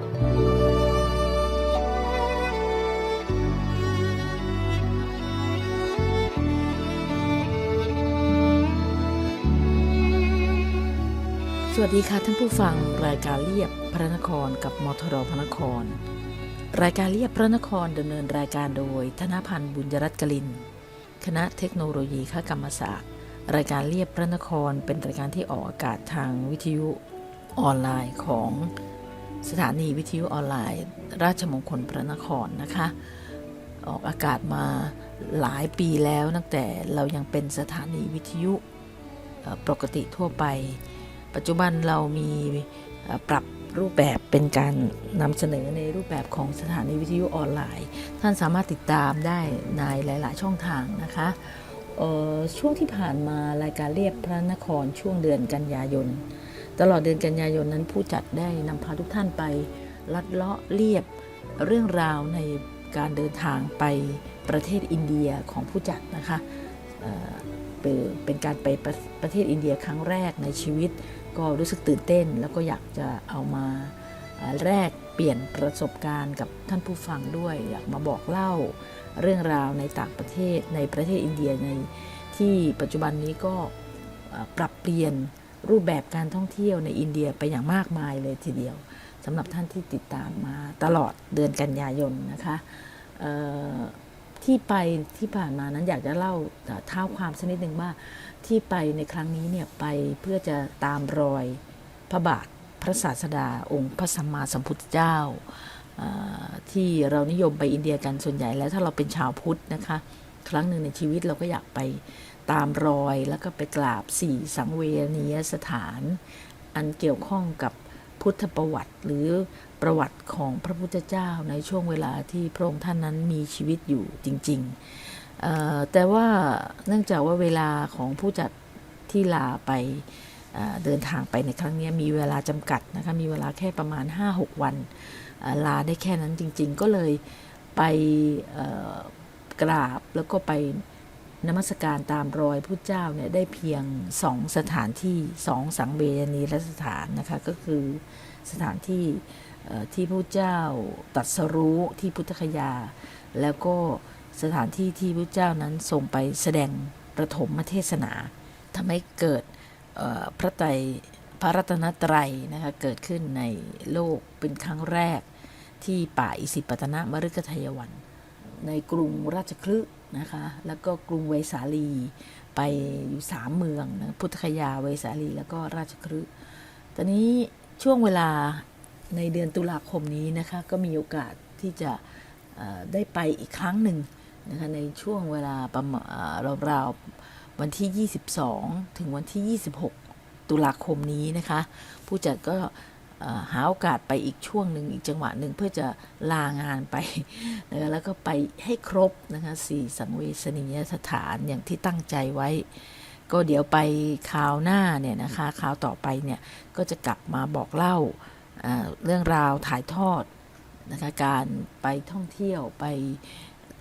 สวัสดีค่ะท่านผู้ฟังรายการเรียบพระนครกับมทรพระนคร รายการเรียบพระนครดำเนินรายการโดย ธนพันธ์บุญยรัตน์กลิน คณะเทคโนโลยีคกรรมศาสตร์ รายการเรียบพระนครเป็นรายการที่ออกอากาศทางวิทยุออนไลน์ของ สถานีวิทยุออนไลน์ ราชมงคลพระนครนะคะ ออกอากาศมาหลายปีแล้วตั้งแต่เรายังเป็นสถานีวิทยุปกติทั่วไป ปัจจุบันเรามีปรับรูปแบบเป็นการนำเสนอในรูปแบบของสถานีวิทยุออนไลน์ ท่านสามารถติดตามได้ในหลาย ๆ ช่องทางนะคะช่วงที่ผ่านมารายการเรียบพระนครช่วงเดือนกันยายน ตลอดเดือนกันยายนนั้นผู้จัดได้นำพาทุกท่านไป ลัดเลาะเรียบเรื่องราวในการเดินทางไปประเทศอินเดียของผู้จัดนะคะเป็นเป็นการไปประประเทศอินเดียครั้งแรกในชีวิต ก็รู้สึกตื่นเต้น แล้วก็อยากจะเอามาแลกเปลี่ยนประสบการณ์กับท่านผู้ฟังด้วย อยากมาบอกเล่าเรื่องราวในต่างประเทศในประเทศอินเดียในที่ปัจจุบันนี้ก็ปรับเปลี่ยน รูปแบบการท่องเที่ยวในอินเดียไปอย่างมากมายเลยทีเดียวสำหรับท่านที่ติดตามมาตลอดเดือนกันยายนนะคะที่ไปที่ผ่านมานั้นอยากจะเล่าเท้าความสักนิดหนึ่งว่าที่ไปในครั้งนี้เนี่ยไปเพื่อจะตามรอยพระบาทพระศาสดาองค์พระสัมมาสัมพุทธเจ้าที่เรานิยมไปอินเดียกันส่วนใหญ่แล้วถ้าเราเป็นชาวพุทธนะคะ ครั้งหนึ่งในชีวิตเราก็อยากไป ตามรอยแล้วก็ไปกราบสี่สังเวนียสถาน อันเกี่ยวข้องกับพุทธประวัติหรือประวัติของพระพุทธเจ้าในช่วงเวลาที่พระองค์ท่านนั้นมีชีวิตอยู่จริงๆ แต่ว่าเนื่องจากว่าเวลาของผู้จัดที่ลาไปเเดินทางไปในครั้งนี้มีเวลาจำกัดนะคะมีเวลาแค่ประมาณ 5-6 วันลาได้แค่นั้นจริงๆ ก็เลยไปกราบแล้วก็ไป นมัสการตามรอยพุทธเจ้าเนี่ยได้เพียงสองสถานที่สองสังเวนีรสถานนะคะก็คือสถานที่ที่พระเจ้าตรัสรู้ที่พุทธคยา แล้วก็สถานที่ที่พระเจ้านั้นทรงไปแสดงประถมเทศนาทำให้เกิดพระไตรพระรัตนตรัยนะคะเกิดขึ้นในโลกเป็นครั้งแรกที่ป่าอิสิปตนมฤคทายวัน ในกรุงราชคลึนะคะ แล้วก็กรุงเวสาลีไปอยู่สามเมืองนะพุทธคยาเวสาลีแล้วก็ราชคลึตอนนี้ช่วงเวลาในเดือนตุลาคมนี้นะคะก็มีโอกาสที่จะได้ไปอีกครั้งหนึ่งนะคะในช่วงเวลาประมาณราวๆวันที่ 22 ถึงวันที่ 26 ตุลาคมนี้นะคะ ผู้จัดก็ หาโอกาสไปอีกช่วงหนึ่งอีกจังหวะหนึ่งเพื่อจะลางานไปนะแล้วก็ไปให้ครบนะคะสี่สังเวชนียสถานอย่างที่ตั้งใจไว้ ก็เดี๋ยวไปคราวหน้าเนี่ยนะคะคราวต่อไปเนี่ยก็จะกลับมาบอกเล่าเรื่องราวถ่ายทอดนะคะการไปท่องเที่ยวไป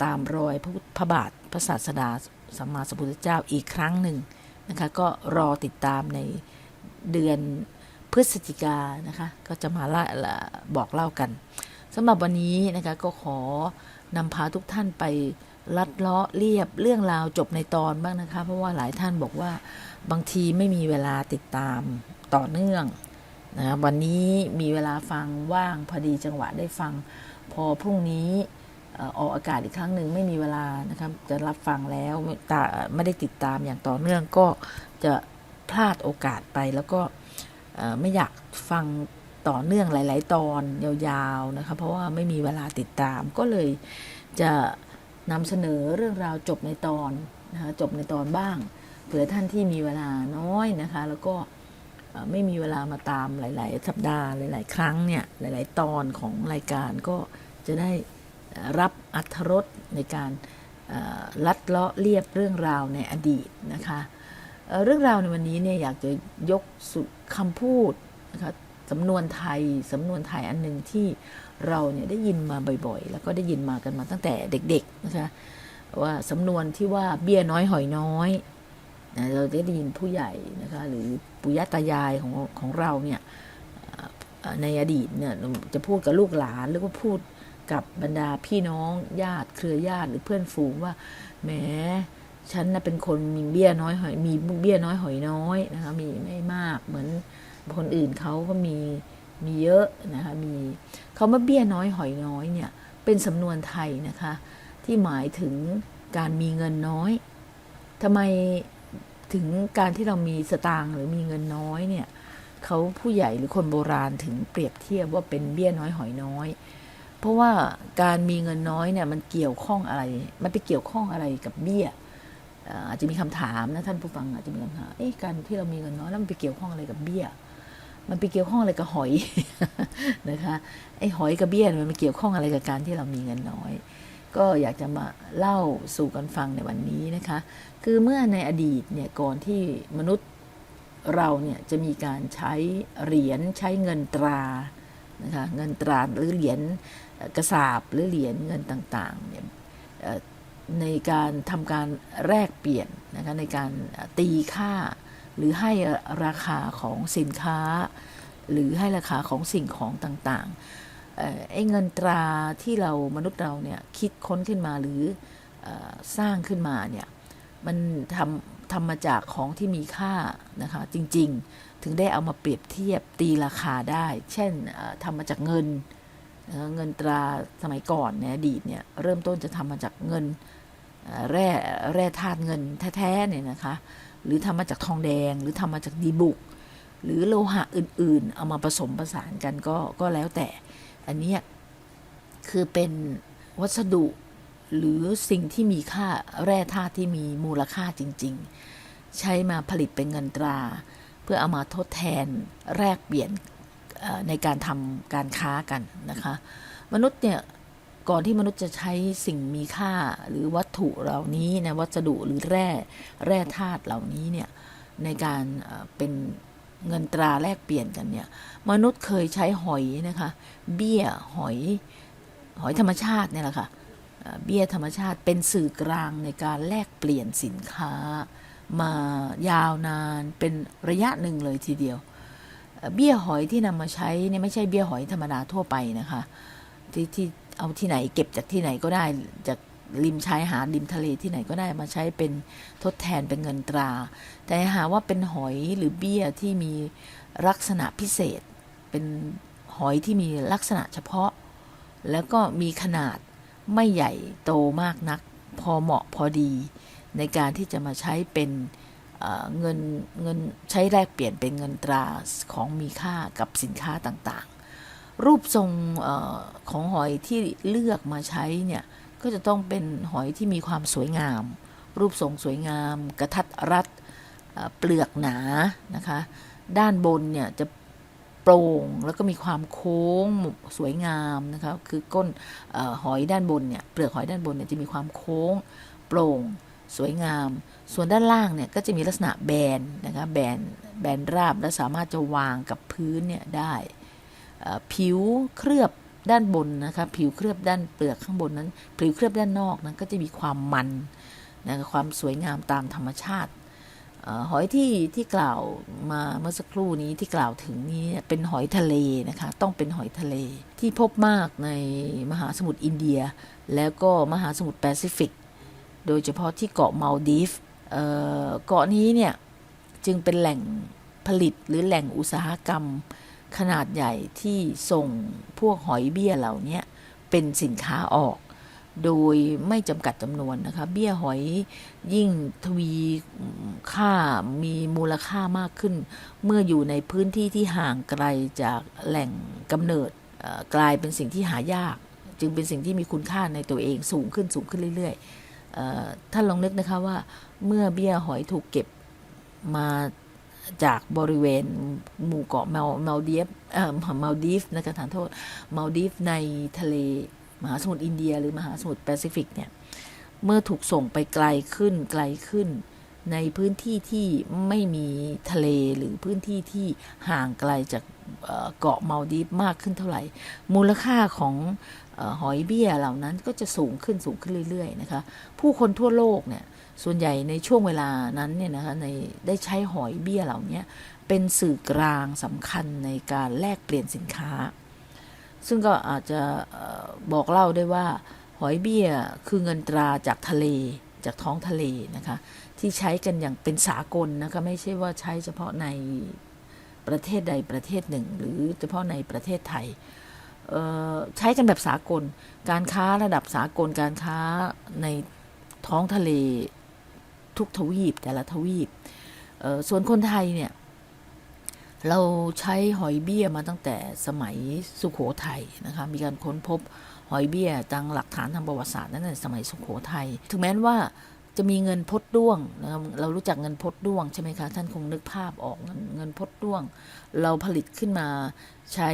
ตามรอยพระพระบาทพระศาสดาสัมมาสัมพุทธเจ้าอีกครั้งหนึ่งนะคะก็รอติดตามในเดือน ฤศจิกานะคะก็จะมาละละบอกเล่ากันสำหรับวันนี้นะคะก็ขอนำพาทุกท่านไปลัดเลาะเรียบเรื่องราวจบในตอนบ้างนะคะ เพราะว่าหลายท่านบอกว่าบางทีไม่มีเวลาติดตามต่อเนื่องนะวันนี้มีเวลาฟังว่างพอดีจังหวะได้ฟัง พอพรุ่งนี้ออกอากาศอีกครั้งหนึ่งไม่มีเวลานะครับจะรับฟังแล้วไม่ตาไม่ได้ติดตามอย่างต่อเนื่องก็จะพลาดโอกาสไปแล้วก็ ไม่อยากฟังต่อเนื่องหลาย ๆ ตอนยาวๆนะคะเพราะว่าไม่มีเวลาติดตามก็เลยจะนำเสนอเรื่องราวจบในตอนนะคะจบในตอนบ้างเผื่อท่านที่มีเวลาน้อยนะคะ แล้วก็ไม่มีเวลามาตามหลาย ๆ สัปดาห์หลาย ๆ ครั้งเนี่ยหลาย ๆ ตอนของรายการก็จะได้รับอัธรสในการลัดเลาะเรียบเรื่องราวในอดีตนะคะเอ่อเรื่องราวในวันนี้เนี่ยอยากจะยกสุด คำพูดนะคะสำนวนไทยสำนวนไทยอันหนึ่งที่เราเนี่ยได้ยินมาบ่อยๆ แล้วก็ได้ยินมากันมาตั้งแต่เด็กๆนะคะว่าสำนวนที่ว่าเบี้ยน้อยหอยน้อยนะเราได้ยินผู้ใหญ่นะคะหรือปุยตายายของของเราเนี่ยในอดีตเนี่ยจะพูดกับลูกหลานหรือว่าพูดกับบรรดาพี่น้องญาติเครือญาติหรือเพื่อนฝูงว่าแหม ฉันนะเป็นคนมีเบี้ยน้อยหอยมีเบี้ยน้อยหอยน้อยนะคะมีไม่มากเหมือนคนอื่นเขาก็มีมีเยอะนะคะมีคาว่าเบี้ยน้อยหอยน้อยเนี่ยเป็นสำนวนไทยนะคะที่หมายถึงการมีเงินน้อยทำไมถึงการที่เรามีสตางค์หรือมีเงินน้อยเนี่ยเขาผู้ใหญ่หรือคนโบราณถึงเปรียบเทียบว่าเป็นเบี้ยน้อยหอยน้อย เพราะว่าการมีเงินน้อยเนี่ยมันเกี่ยวข้องอะไร มันไปเกี่ยวข้องอะไรกับเบี้ย อาจจะมีคำถามนะท่านผู้ฟังอาจจะมีคำถามเอ๊ะการที่เรามีเงินน้อยแล้วมันไปเกี่ยวข้องอะไรกับเบี้ย มันไปเกี่ยวข้องอะไรกับหอยนะคะไอ้หอยกับเบี้ยมันไปเกี่ยวข้องอะไรกับการที่เรามีเงินน้อย ก็อยากจะมาเล่าสู่กันฟังในวันนี้นะคะ คือเมื่อในอดีตเนี่ยก่อนที่มนุษย์เราเนี่ยจะมีการใช้เหรียญใช้เงินตรานะคะเงินตราหรือเหรียญกระสาบหรือเหรียญเงินต่างๆเนี่ย ในการทำการแลกเปลี่ยนนะคะในการตีค่า หรือให้ราคาของสินค้า หรือให้ราคาของสิ่งของต่างๆไอ้เงินตราที่เรามนุษย์เราเนี่ยคิดค้นขึ้นมาหรืออสร้างขึ้นมาเนี่ยมันทำทำมาจากของที่มีค่านะคะจริงๆถึงได้เอามาเปรียบเทียบตีราคาได้ เช่นทำมาจากเงินเงินตราสมัยก่อนในอดีตเนี่ยเริ่มต้นจะทำมาจากเงิน แร่แร่ธาตุเงินแท้ๆเนี่ยนะคะ หรือทำมาจากทองแดง หรือทำมาจากดีบุก หรือโลหะอื่น ๆ เอามาผสมผสานกันก็ก็แล้วแต่ อันนี้คือเป็นวัสดุหรือสิ่งที่มีค่าแร่ธาตุที่มีมูลค่าจริง ๆ ใช้มาผลิตเป็นเงินตรา เพื่อเอามาทดแทนแลกเปลี่ยนในการทำการค้ากันนะคะ มนุษย์เนี่ย ก่อนที่มนุษย์จะใช้สิ่งมีค่าหรือวัตถุเหล่านี้นะวัสดุหรือแร่แร่ธาตุเหล่านี้เนี่ยในการเป็นเงินตราแลกเปลี่ยนกันเนี่ยมนุษย์เคยใช้หอยนะคะเบี้ยหอยหอยธรรมชาติเนี่ยแหละค่ะเอ่อเบี้ยธรรมชาติเป็นสื่อกลางในการแลกเปลี่ยนสินค้ามายาวนานเป็นระยะหนึ่งเลยทีเดียวเอ่อเบี้ยหอยที่นำมาใช้เนี่ยไม่ใช่เบี้ยหอยธรรมดาทั่วไปนะคะที่ที่ เอาที่ไหนเก็บจากที่ไหนก็ได้จากริมชายหาดริมทะเลที่ไหนก็ได้มาใช้เป็นทดแทนเป็นเงินตรา แต่หาว่าเป็นหอยหรือเบี้ยที่มีลักษณะพิเศษ เป็นหอยที่มีลักษณะเฉพาะ แล้วก็มีขนาดไม่ใหญ่โตมากนัก พอเหมาะพอดี ในการที่จะมาใช้เป็นเเงินเงินใช้แลกเปลี่ยนเป็นเงินตราของมีค่ากับสินค้าต่างๆ รูปทรงอของหอยที่เลือกมาใช้เนี่ยก็จะต้องเป็นหอยที่มีความสวยงาม รูปทรงสวยงาม กระทัดรัดเปลือกหนานะคะด้านบนเนี่ยจะโปร่งแล้วก็มีความโค้งสวยงามนะคะคือก้นอหอยด้านบนเนี่ยเปลือกหอยด้านบนเนี่ยจะมีความโค้ง โปร่งสวยงาม ส่วนด้านล่างเนี่ยก็จะมีลักษณะแบนนะคะแบนแบนราบและสามารถจะวางกับพื้นเนี่ยได้ ผิวเคลือบด้านบนนะคะ ผิวเคลือบด้านเปลือกข้างบนนั้น ผิวเคลือบด้านนอกนั้นก็จะมีความมันนะคะความสวยงามตามธรรมชาติหอยที่ที่กล่าวมาเมื่อสักครู่นี้ที่กล่าวถึงนี้เนี่ยเป็นหอยทะเลนะคะ ต้องเป็นหอยทะเลที่พบมากในมหาสมุทรอินเดีย แล้วก็มหาสมุทรแปซิฟิก โดยเฉพาะที่เกาะมาลดีฟเกาะนี้เนี่ยจึงเป็นแหล่งผลิตหรือแหล่งอุตสาหกรรม ขนาดใหญ่ที่ส่งพวกหอยเบี้ยเหล่านี้เป็นสินค้าออก โดยไม่จำกัดจำนวนนะคะ เบี้ยหอยยิ่งทวีค่ามีมูลค่ามากขึ้น เมื่ออยู่ในพื้นที่ที่ห่างไกลจากแหล่งกำเนิดกลายเป็นสิ่งที่หายาก จึงเป็นสิ่งที่มีคุณค่าในตัวเองสูงขึ้นสูงขึ้นเรื่อยๆท่านลองนึกนะคะว่าเมื่อเบี้ยหอยถูกเก็บมา จากบริเวณหมู่เกาะเมาเมาเดีฟเอ่อมาดีฟนะคะทานโทษมาดีฟในทะเลมหาสมุทรอินเดีย หรือมหาสมุทรแปซิฟิกเนี่ยเมื่อถูกส่งไปไกลขึ้นไกลขึ้น ในพื้นที่ที่ไม่มีทะเลหรือพื้นที่ที่ห่างไกลจากเกาะมาดีฟมากขึ้นเท่าไหร่ มูลค่าของอหอยเบี้ยเหล่านั้นก็จะสูงขึ้นสูงขึ้นเรื่อยๆนะคะผู้คนทั่วโลกเนี่ย ส่วนใหญ่ในช่วงเวลานั้นเนี่ยนะคะในได้ใช้หอยเบี้ยเหล่านี้เป็นสื่อกลางสำคัญในการแลกเปลี่ยนสินค้า ซึ่งก็อาจจะบอกเล่าได้ว่าหอยเบี้ยคือเงินตราจากทะเลจากท้องทะเลนะคะ ที่ใช้กันอย่างเป็นสากลนะคะไม่ใช่ว่าใช้เฉพาะในประเทศใดประเทศหนึ่ง หรือเฉพาะในประเทศไทยใช้กันแบบสากล การค้าระดับสากลการค้าในท้องทะเล ทุกทวีปแต่ละทวีปส่วนคนไทยเนี่ยเราใช้หอยเบี้ยมาตั้งแต่สมัยสุขโขทัยนะคะมีการค้นพบหอยเบี้ยตามหลักฐานทางประวัติศาสตร์ตั้งแต่สมัยสุขโขทัยถึงแม้ว่าจะมีเงินพดด้วงนะครับเรารู้จักเงินพดด้วงใช่ไหมคะท่านคงนึกภาพออกเงินเงินพดด้วง เราผลิตขึ้นมาใช้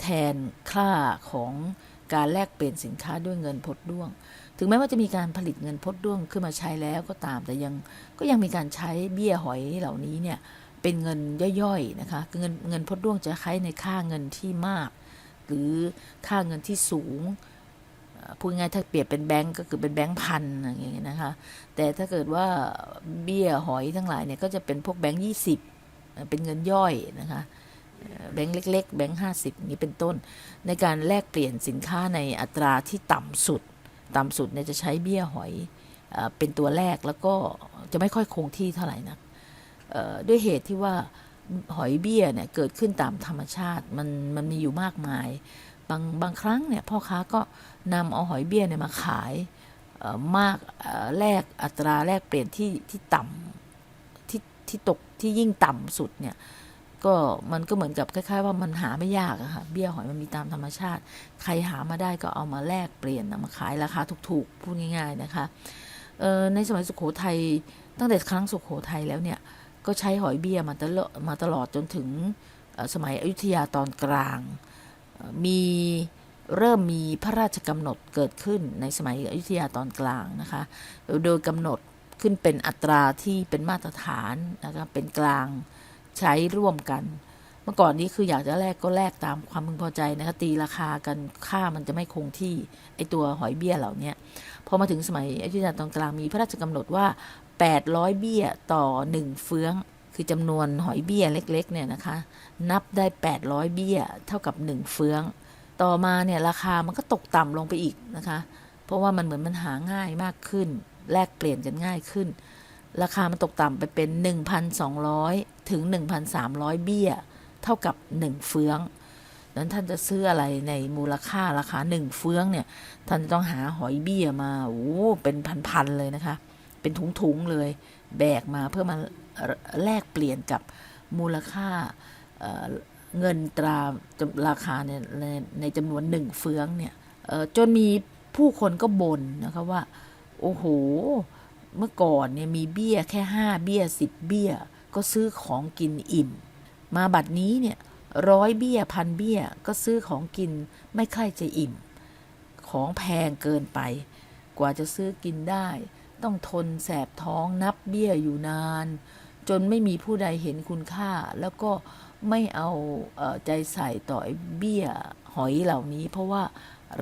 แทนค่าของการแลกเปลี่ยนสินค้าด้วยเงินพดด้วง ถึงแม้ว่าจะมีการผลิตเงินพดด้วงขึ้นมาใช้แล้วก็ตาม แต่ยังก็ยังมีการใช้เบี้ยหอยเหล่านี้เนี่ยเป็นเงินย่อยๆนะคะคือเงินเงินพดด้วงจะใช้ในค่าเงินที่มาก หรือค่าเงินที่สูงพูดง่ายถ้าเปรียบเป็นแบงก์ก็คือเป็นแบงก์พันอย่างเงี้ยนะคะ แต่ถ้าเกิดว่าเบี้ยหอยทั้งหลายเนี่ยก็จะเป็นพวกแบงก์ยี่สิบเป็นเงินย่อยนะคะแบงก์เล็ก ๆ แบงก์ห้าสิบนี้เป็นต้น ในการแลกเปลี่ยนสินค้าในอัตราที่ต่ำสุด ต่ำสุดเนี่ยจะใช้เบี้ยหอยเป็นตัวแรกแล้วก็จะไม่ค่อยคงที่เท่าไหร่นักด้วยเหตุที่ว่าหอยเบี้ยเนี่ยเกิดขึ้นตามธรรมชาติมันมันมีอยู่มากมาย บางบางครั้งเนี่ยพ่อค้าก็นำเอาหอยเบี้ยเนี่ยมาขายมากแลกอัตราแลกเปลี่ยนที่ที่ต่ำที่ที่ตกที่ยิ่งต่ำสุดเนี่ย ก็มันก็เหมือนกับคล้ายๆ ว่ามันหาไม่ยากอะค่ะเบี้ยหอยมันมีตามธรรมชาติ ใครหามาได้ก็เอามาแลกเปลี่ยนเอามาขายราคาถูกๆพูดง่าย ๆนะคะในสมัยสุโขทัยตั้งแต่ครั้งสุโขทัยแล้วเนี่ยก็ใช้หอยเบี้ยมาตลอดมาตลอดจนถึงสมัยอยุธยาตอนกลาง มีเริ่มมีพระราชกำหนดเกิดขึ้นในสมัยอยุธยาตอนกลางนะคะโดยกำหนดขึ้นเป็นอัตราที่เป็นมาตรฐานนะคะเป็นกลาง ใช้ร่วมกัน เมื่อก่อนนี้คืออยากจะแลกก็แลกตามความพึงพอใจนะคะตีราคากันค่ามันจะไม่คงที่ไอตัวหอยเบี้ยเหล่านี้พอมาถึงสมัยอยุธยาตอนกลางมีพระราชกำหนดว่า 800 เบี้ยต่อ 1 เฟื้องคือจำนวนหอยเบี้ยเล็กๆเนี่ยนะคะ นับได้ 800 เบี้ยเท่ากับ 1 เฟื้อง ต่อมาเนี่ยราคามันก็ตกต่ำลงไปอีกนะคะ เพราะว่ามันเหมือนมันหาง่ายมากขึ้น แลกเปลี่ยนกันง่ายขึ้น ราคามันตกต่ำไปเป็น 1,200 ถึง 1,300 เบี้ย เท่ากับ 1 เฟืองนั้นท่านจะซื้ออะไรในมูลค่าราคา 1 เฟืองเนี่ย ท่านต้องหาหอยเบี้ยมาโอ้เป็นพันๆเลยนะคะ เป็นถุงๆเลย แบกมาเพื่อมาแลกเปลี่ยนกับมูลค่าเเงินตราราคาเนี่ยในในจำนวนหนึ่งเฟืองเนี่ยจนมีผู้คนก็บ่นนะคะว่า โอ้โห เมื่อก่อนเนี่ยมีเบี้ยแค่ห้าเบี้ยสิบเบี้ย ก็ซื้อของกินอิ่ม มาบัดนี้เนี่ยร้อยเบี้ยพันเบี้ยก็ซื้อของกินไม่ค่อยจะอิ่ม ของแพงเกินไป กว่าจะซื้อกินได้ ต้องทนแสบท้องนับเบี้ยอยู่นาน จนไม่มีผู้ใดเห็นคุณค่า แล้วก็ไม่เอาเอใจใส่ต่อเบี้ยหอยเหล่านี้ เพราะว่า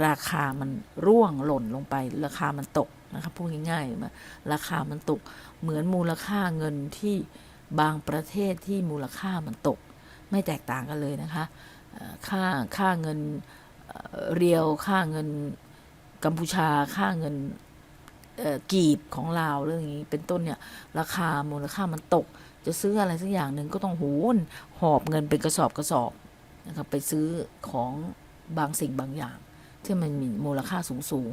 ราคามันร่วงหล่นลงไป ราคามันตก นะครับพูดง่ายๆมาราคามันตก เหมือนมูลค่าเงินที่บางประเทศที่มูลค่ามันตก ไม่แตกต่างกันเลยนะคะค่าค่าเงินเรียวค่าเงินกัมพูชาค่าเงินกีบของลาวเรื่องนี้เป็นต้นเนี่ยราคามูลค่ามันตก จะซื้ออะไรสักอย่างหนึ่งก็ต้องโหนหอบเงินเป็นกระสอบกระสอบนะครับไปซื้อของบางสิ่งบางอย่าง ที่มันมีมูลค่าสูงสูง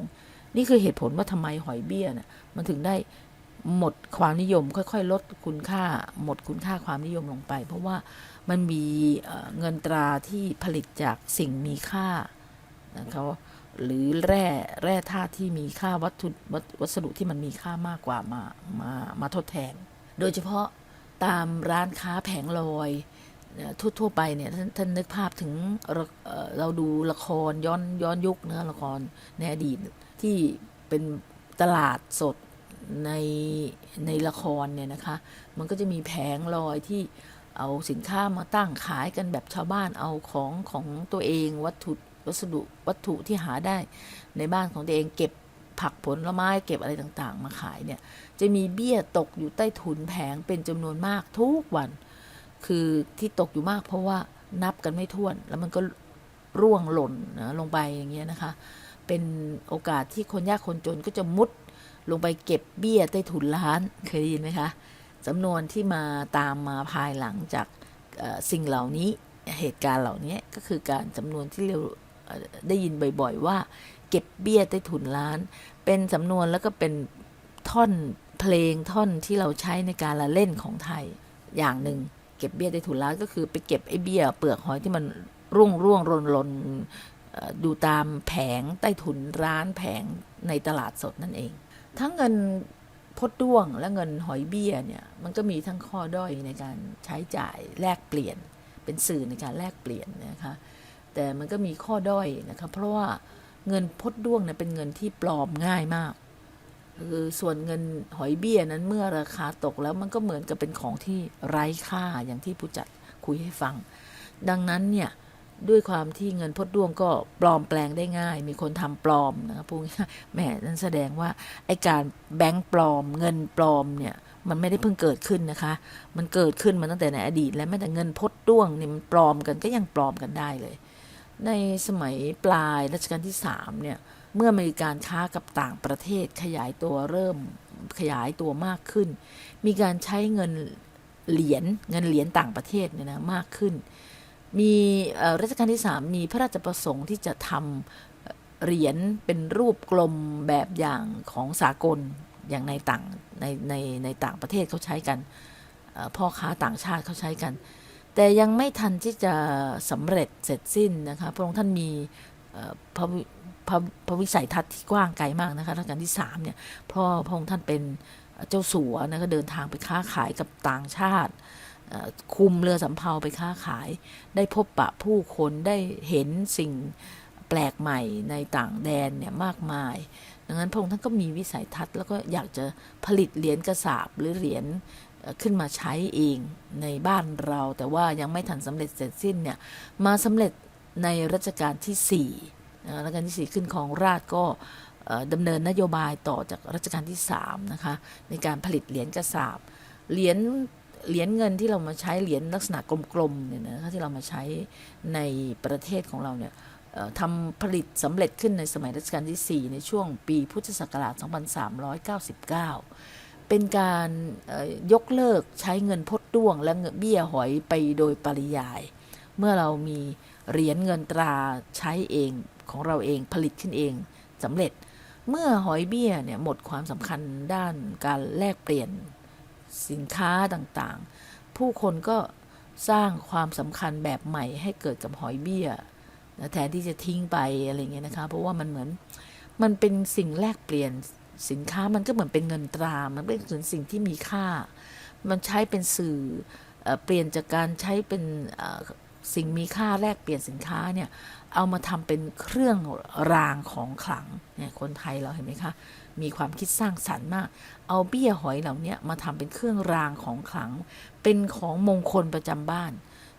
นี่คือเหตุผลว่าทำไมหอยเบี้ยเนี่ยมันถึงได้หมดความนิยมค่อยๆ ลดคุณค่า หมดคุณค่าความนิยมลงไป เพราะว่ามันมีเงินตราที่ผลิตจากสิ่งมีค่านะครับหรือแร่แร่ธาตุที่มีค่าวัตถุวัตวัสดุที่มันมีค่ามากกว่ามามามาทดแทน โดยเฉพาะตามร้านค้าแผงลอยเอ่อทั่วๆไปเนี่ยท่านท่านนึกภาพถึงเราเราดูละครย้อนย้อนยุคนะละครในอดีต ที่เป็นตลาดสดในในละครเนี่ยนะคะ มันก็จะมีแผงลอยที่เอาสินค้ามาตั้งขายกันแบบชาวบ้านเอาของของตัวเองวัตถุวัสดุวัตถุที่หาได้ในบ้านของตัวเองเก็บผักผลไม้เก็บอะไรต่างๆ มาขายเนี่ย จะมีเบี้ยตกอยู่ใต้ถุนแผงเป็นจำนวนมากทุกวัน คือที่ตกอยู่มากเพราะว่านับกันไม่ถ้วน แล้วมันก็ร่วงหล่นนะลงไปอย่างเงี้ยนะคะ เป็นโอกาสที่คนยากคนจนก็จะมุดลงไปเก็บเบี้ยใต้ถุนร้านเคยได้ยินไหมคะจำนวนที่มาตามมาภายหลังจากสิ่งเหล่านี้เหตุการณ์เหล่านี้ก็คือการจำนวนที่เราได้ยินบ่อยๆว่า เก็บเบี้ยใต้ถุนร้าน เป็นสำนวนแล้วก็เป็นท่อนเพลงท่อนที่เราใช้ในการละเล่นของไทยอย่างหนึ่งเก็บเบี้ยใต้ถุนร้านก็คือไปเก็บไอ้เบี้ยเปลือกหอยที่มันร่วงร่วงรนรน ดูตามแผงใต้ถุนร้านแผงในตลาดสดนั่นเอง ทั้งเงินพดด้วงและเงินหอยเบี้ยเนี่ยมันก็มีทั้งข้อด้อยในการใช้จ่ายแลกเปลี่ยน เป็นสื่อในการแลกเปลี่ยนนะคะแต่มันก็มีข้อด้อยนะคะเพราะว่าเงินพดด้วงเนี่ยเป็นเงินที่ปลอมง่ายมากคือส่วนเงินหอยเบี้ยนั้นเมื่อราคาตกแล้วมันก็เหมือนกับเป็นของที่ไร้ค่าอย่างที่ผู้จัดคุยให้ฟัง ดังนั้นเนี่ย ด้วยความที่เงินพดด้วงก็ปลอมแปลงได้ง่าย มีคนทำปลอมนะครับพูดง่ายแหมนั่นแสดงว่าไอการแบงก์ปลอม เงินปลอมเนี่ยมันไม่ได้เพิ่งเกิดขึ้นนะคะ มันเกิดขึ้นมาตั้งแต่ในอดีต และแม้แต่เงินพดด้วงเนี่ยมันปลอมกันก็ยังปลอมกันได้เลย ในสมัยปลายรัชกาลที่สามเนี่ยเมื่อมีการค้ากับต่างประเทศขยายตัวเริ่มขยายตัวมากขึ้น มีการใช้เงินเหรียญเงินเหรียญต่างประเทศเนี่ยนะมากขึ้น มีรัชกาลที่สามมีพระราชประสงค์ที่จะทำเอ่อเหรียญเป็นรูปกลมแบบอย่างของสากลอย่างในต่างในในในต่างประเทศเขาใช้กันพ่อค้าต่างชาติเขาใช้กัน แต่ยังไม่ทันที่จะสำเร็จเสร็จสิ้นนะคะพระองค์ท่านมีพระพระพระวิสัยทัศน์ที่กว้างไกลมากนะคะรัชกาลที่สามเนี่ยเพราะพระองค์ท่านเป็นเจ้าสัวนะก็เดินทางไปค้าขายกับต่างชาติ คุมเรือสำเภาไปค้าขาย ได้พบปะผู้คนได้เห็นสิ่งแปลกใหม่ในต่างแดนเนี่ยมากมาย ดังนั้นพระองค์ท่านก็มีวิสัยทัศน์แล้วก็อยากจะผลิตเหรียญกระสาบหรือเหรียญขึ้นมาใช้เองในบ้านเรา แต่ว่ายังไม่ทันสำเร็จเสร็จสิ้นเนี่ยมาสำเร็จในรัชกาลที่สี่รัชกาลที่สี่ขึ้นของราชก็ดำเนินนโยบายต่อจากรัชกาลที่สามนะคะในการผลิตเหรียญกระสาบเหรียญ เหรียญเงินที่เรามาใช้เหรียญลักษณะกลมๆเนี่ยนะที่เรามาใช้ในประเทศของเราเนี่ยทำผลิตสำเร็จขึ้นในสมัยรัชกาลที่ 4 ในช่วงปีพุทธศักราช 2399 เป็นการยกเลิกใช้เงินพดด้วงและเงินเบี้ยหอยไปโดยปริยาย เมื่อเรามีเหรียญเงินตราใช้เองของเราเองผลิตขึ้นเองสำเร็จ เมื่อหอยเบี้ยเนี่ยหมดความสำคัญด้านการแลกเปลี่ยน สินค้าต่างๆ ผู้คนก็สร้างความสำคัญแบบใหม่ให้เกิดกับหอยเบี้ยแทนที่จะทิ้งไปอะไรเงี้ยนะคะ เพราะว่ามันเหมือนมันเป็นสิ่งแลกเปลี่ยนสินค้ามันก็เหมือนเป็นเงินตรา มันเป็นส่วนสิ่งที่มีค่า มันใช้เป็นสื่อเปลี่ยนจากการใช้เป็น สิ่งมีค่าแลกเปลี่ยนสินค้าเนี่ยเอามาทำเป็นเครื่องรางของขลังเนี่ยคนไทยเราเห็นไหมคะ มีความคิดสร้างสรรค์มาก เอาเบี้ยหอยเหล่านี้มาทำเป็นเครื่องรางของขลัง เป็นของมงคลประจำบ้าน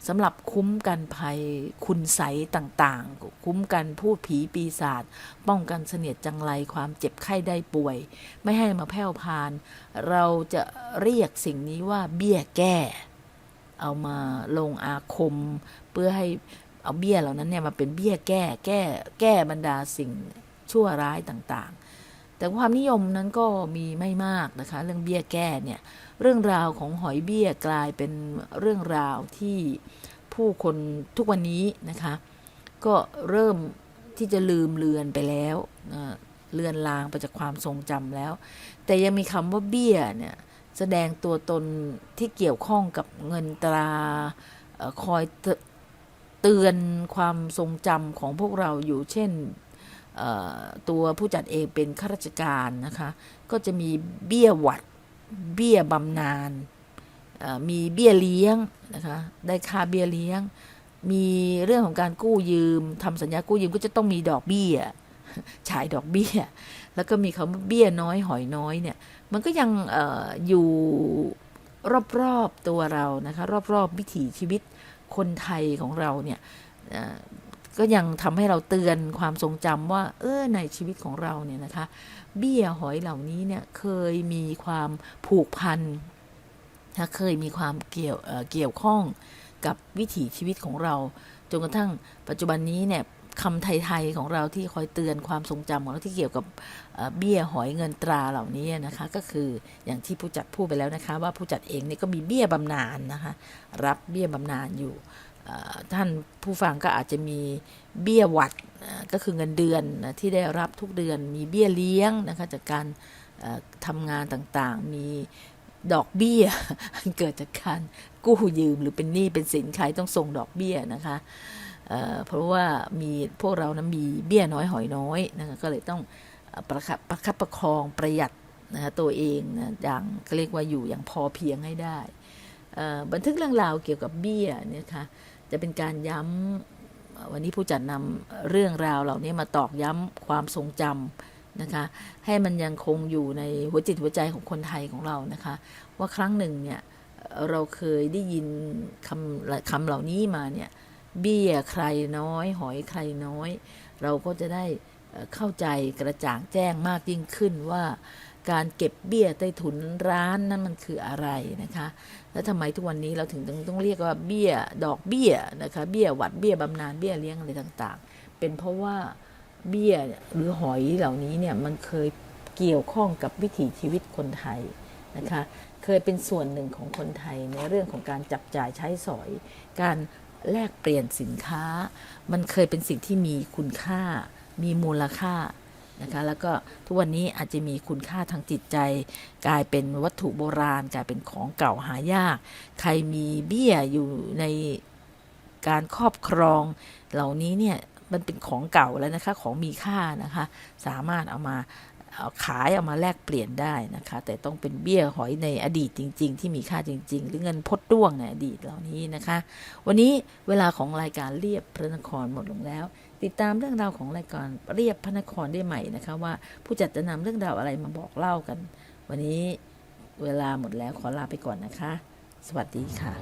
สำหรับคุ้มกันภัยคุณใสยต่างๆ คุ้มกันพูดผีปีศาจป้องกันเสนียดจังไรความเจ็บไข้ได้ป่วย ไม่ให้มาแพร่วพาน เราจะเรียกสิ่งนี้ว่าเบี้ยแก้ เอามาลงอาคม เพื่อให้เอาเบี้ยเหล่านั้นเนี่ยมาเป็นเบี้ยแก้แก้แก้บรรดาสิ่งชั่วร้ายต่างๆ แต่ความนิยมนั้นก็มีไม่มากนะคะ เรื่องเบี้ยแก้เนี่ยเรื่องราวของหอยเบี้ยกลายเป็นเรื่องราวที่ผู้คนทุกวันนี้นะคะ ก็เริ่มที่จะลืมเลือนไปแล้วเลือนลางไปจากความทรงจำแล้ว แต่ยังมีคำว่าเบี้ยเนี่ย แสดงตัวตนที่เกี่ยวข้องกับเงินตราอคอยเตเตือนความทรงจำของพวกเราอยู่เช่นตัวผู้จัดเองเป็นข้าราชการนะคะ ก็จะมีเบี้ยหวัด เบี้ยบำนาญมีเบี้ยเลี้ยงนะคะ ได้ค่าเบี้ยเลี้ยง มีเรื่องของการกู้ยืมทำสัญญากู้ยืมก็จะต้องมีดอกเบี้ยจ่ายดอกเบี้ย แล้วก็มีคำว่าเบี้ยน้อยหอยน้อยเนี่ย มันก็ยังอออยู่รอบๆตัวเรานะคะรอบๆวิถีชีวิตคนไทยของเราเนี่ยก็ยังทำให้เราเตือนความทรงจำว่า เออในชีวิตของเราเนี่ยนะคะ เบี้ยหอยเหล่านี้เนี่ยเคยมีความผูกพันถ้าเคยมีความเกี่ยวเเกี่ยวข้องกับวิถีชีวิตของเราจนกระทั่งปัจจุบันนี้เนี่ยคำไทย ๆ ของเราที่คอยเตือนความทรงจำของเราที่เกี่ยวกับ เบี้ยหอยเงินตราเหล่านี้นะคะก็คืออย่างที่ผู้จัดพูดไปแล้วนะคะ ว่าผู้จัดเองนี่ก็มีเบี้ยบำนาญนะคะรับเบี้ยบำนาญอยู่เอ่ท่านผู้ฟังก็อาจจะมีเบี้ยหวัดก็คือเงินเดือนที่ได้รับทุกเดือนมีเบี้ยเลี้ยงนะคะจากการทำงานต่างๆ มีดอกเบี้ยเกิดจากการกู้ยืมหรือเป็นหนี้เป็นสินใครต้องส่งดอกเบี้ยนะคะเเพราะว่ามีพวกเรานะมีเบี้ยน้อยหอยน้อยนะคะก็เลยต้อง ประคับประคับประคองประหยัดนะคะตัวเองนะอย่างเรียกว่าอยู่อย่างพอเพียงให้ได้ บันทึกเรื่องราวเกี่ยวกับเบี้ยเนี่ยค่ะจะเป็นการย้ำวันนี้ผู้จัดนำเรื่องราวเหล่านี้มาตอกย้ำความทรงจำนะคะให้มันยังคงอยู่ในหัวจิตหัวใจของคนไทยของเรานะคะว่าครั้งหนึ่งเนี่ยเราเคยได้ยินคำคำเหล่านี้มาเนี่ยเบี้ยใครน้อย หอยใครน้อย เราก็จะได้ เข้าใจกระจ่างแจ้งมากยิ่งขึ้นว่าการเก็บเบี้ยใต้ถุนร้านนั้นมันคืออะไรนะคะ แล้วทำไมทุกวันนี้เราถึงต้องต้องเรียกว่าเบี้ยดอกเบี้ยนะคะ เบี้ยหวัดเบี้ยบำนาญเบี้ยเลี้ยงอะไรต่างๆ เป็นเพราะว่าเบี้ยหรือหอยเหล่านี้เนี่ยมันเคยเกี่ยวข้องกับวิถีชีวิตคนไทยนะคะ เคยเป็นส่วนหนึ่งของคนไทยในเรื่องของการจับจ่ายใช้สอย การแลกเปลี่ยนสินค้า มันเคยเป็นสิ่งที่มีคุณค่า มีมูลค่านะคะแล้วก็ทุกวันนี้อาจจะมีคุณค่าทางจิตใจ กลายเป็นวัตถุโบราณ กลายเป็นของเก่าหายาก ใครมีเบี้ยอยู่ในการครอบครอง เหล่านี้เนี่ยมันเป็นของเก่าแล้วนะคะของมีค่านะคะสามารถเอามาเอาขายเอามาแลกเปลี่ยนได้นะคะแต่ต้องเป็นเบี้ยหอยในอดีตจริง ๆ ที่มีค่าจริง ๆ หรือเงินพดด้วงในอดีตเหล่านี้นะคะ วันนี้เวลาของรายการเรียบพระนครหมดลงแล้ว ติดตามเรื่องราวของรายการเรียบพระนครได้ใหม่นะคะ ว่าผู้จัดจะนำเรื่องราวอะไรมาบอกเล่ากัน วันนี้เวลาหมดแล้วขอลาไปก่อนนะคะ สวัสดีค่ะ